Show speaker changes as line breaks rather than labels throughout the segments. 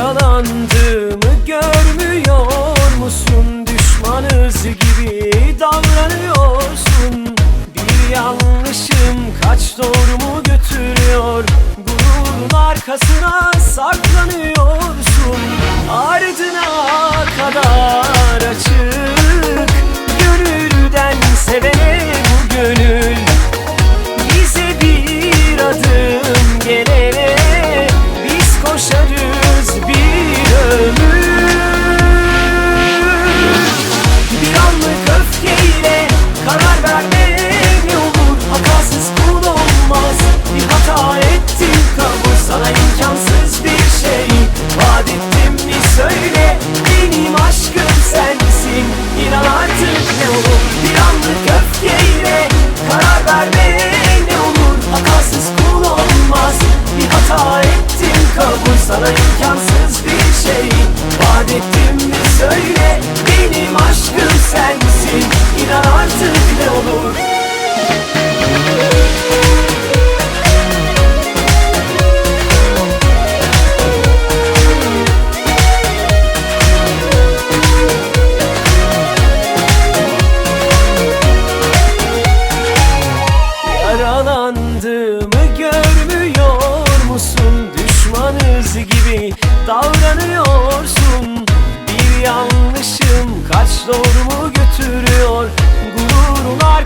yaralandığımı görmüyor musun? Düşmanız gibi davranıyorsun Bir yanlışım kaç doğrumu götürüyor Gururun arkasına Beni ne olur Hatasız olmaz Bir hata ettim kabul sana yıkılmaz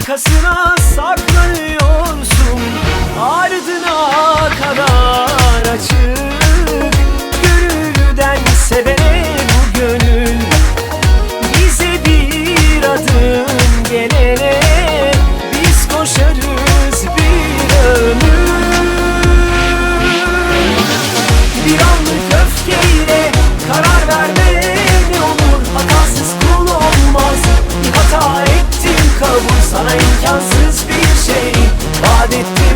arkasına saklanıyorsun Ardına kadar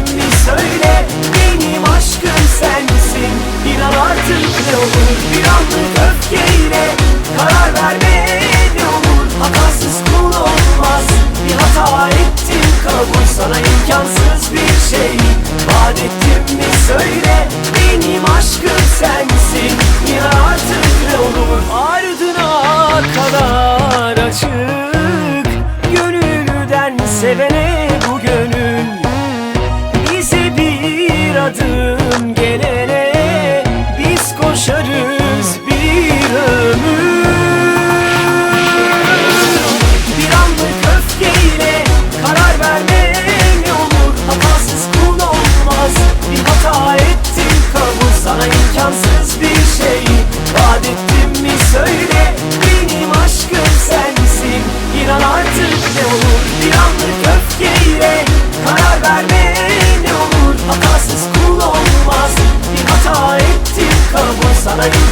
şimdi söyle Benim aşkım sensin. İnan artık ne olur bir anlık öfkeyle Karar verme ne olur. Hatasız kul olmaz Bir hata ettim kabul sana imkansız. I'ma